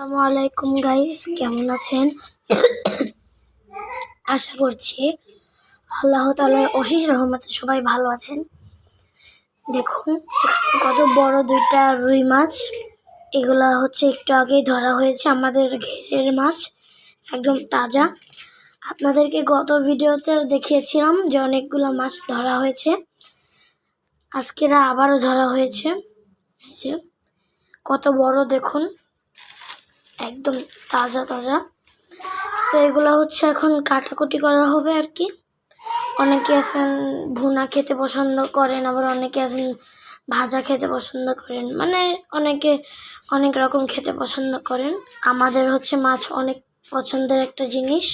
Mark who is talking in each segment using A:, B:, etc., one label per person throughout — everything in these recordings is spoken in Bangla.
A: আসসালামু আলাইকুম গাইস কেমন আছেন? আশা করছি আল্লাহ তালার অশেষ রহমতে সবাই ভালো আছেন। দেখুন কত বড় দুইটা রুই মাছ। এগুলা হচ্ছে একটু আগেই ধরা হয়েছে আমাদের ঘেরের মাছ, একদম তাজা। আপনাদেরকে গত ভিডিওতে দেখিয়েছিলাম যে অনেকগুলো মাছ ধরা হয়েছে। আজকেরা আবারও ধরা হয়েছে। কত বড় দেখুন। একদম তাজা তাজা। তো এগুলো হচ্ছে এখন কাটাকুটি করা হবে আর কি। অনেকে আছেন ভুনা খেতে পছন্দ করেন, আবার অনেকে আছেন ভাজা খেতে পছন্দ করেন। মানে অনেকে অনেক রকম খেতে পছন্দ করেন। আমাদের হচ্ছে মাছ অনেক পছন্দের একটা জিনিস।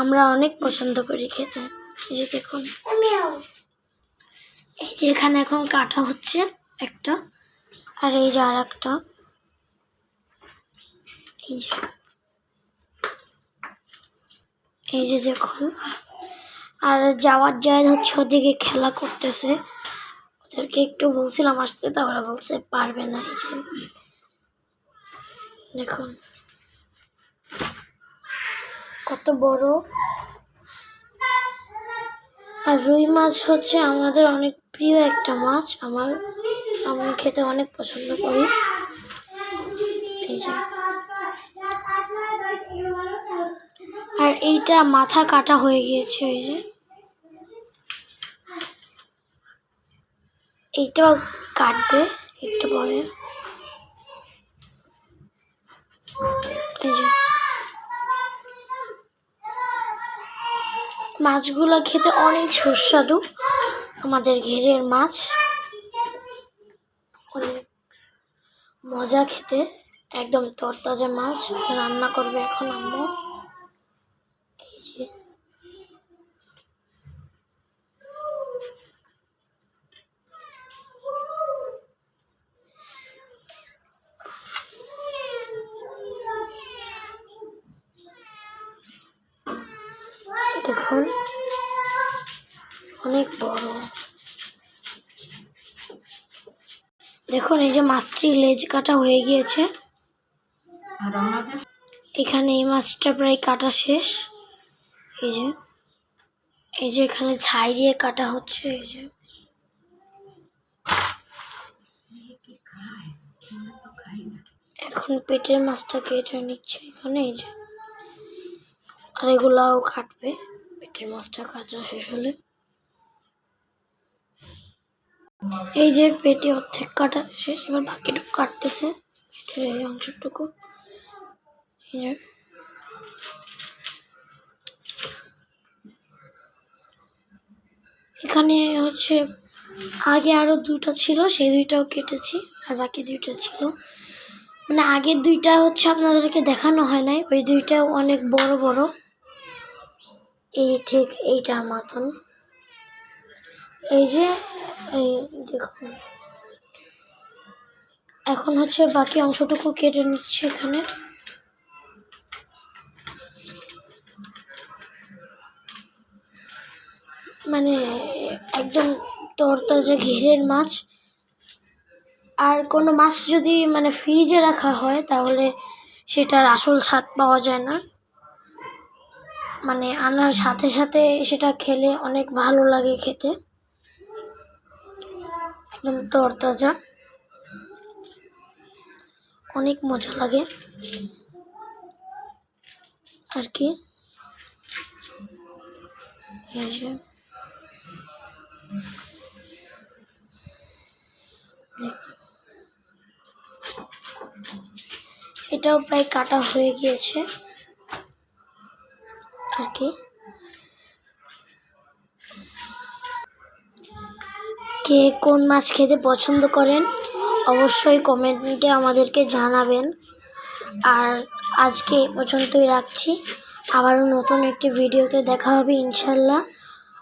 A: আমরা অনেক পছন্দ করি খেতে। এই যে দেখুন। এই যে এখানে এখন কাটা হচ্ছে একটা, আর এই যে আর একটা এই যে। এই যে দেখুন, আর যাওয়ার যায় হচ্ছে ওদিকে খেলা করতেছে। ওদেরকে একটু বলছিলাম আসতে তা ওরা বলছে পারবে না এই যে। দেখুন, কত বড়। আর রুই মাছ হচ্ছে আমাদের অনেক প্রিয় একটা মাছ। আমার, আমি খেতে অনেক পছন্দ করি। এই যে। আর এইটা মাথা কাটা হয়ে গিয়েছে ওই যে। এইটাও কাটবে একটু পরে। এই যে। মাছগুলো খেতে অনেক সুস্বাদু। আমাদের ঘেরের মাছ। অনেক মজা খেতে। একদম তরতাজা মাছ রান্না করবে এখন আম্মু। এই যে। দেখুন অনেক বড়। দেখুন, এই যে মাছটির লেজ কাটা হয়ে গিয়েছে। এখানে এই মাছটা প্রায় কাটা শেষ। এই যে এই যে এখানে ছাই দিয়ে কাটা হচ্ছে, এই যে। এখন পেটের মাছটা কেটে নিচ্ছে এখানে, এই যে। আর এগুলাও কাটবে, পেটের মাছটা কাটা শেষ হলে। এই যে পেটে অর্ধেক কাটা শেষ, এবার বাকিটুকু কাটতেছে পেটের এই অংশটুকু। এখানে হচ্ছে আগে আরও দুটো ছিল, সেই দুইটাও কেটেছি আর বাকি দুইটা ছিল। মানে আগের দুইটা হচ্ছে আপনাদেরকে দেখানো হয় নাই, ওই দুইটাও অনেক বড় বড়। এই ঠিক এইটার মতন। এই যে, এই দেখুন। এখন হচ্ছে বাকি অংশটুকু কেটে নিচ্ছে এখানে। মানে একদম তরতাজা ঘেরের মাছ। আর কোনো মাছ যদি মানে ফ্রিজে রাখা হয়, তাহলে সেটার আসল স্বাদ পাওয়া যায় না। মানে আনার সাথে সাথে সেটা খেলে অনেক ভালো লাগে খেতে। একদম তরতাজা। অনেক মজা লাগে। আর কি? এই যে। এটাও প্রায় কাটা হয়ে গিয়েছে আর কি। কে কোন মাছ খেতে পছন্দ করেন অবশ্যই কমেন্টে আমাদেরকে জানাবেন। আর আজকে পর্যন্তই রাখছি। আবারও নতুন একটি ভিডিওতে দেখা হবে ইনশাল্লাহ।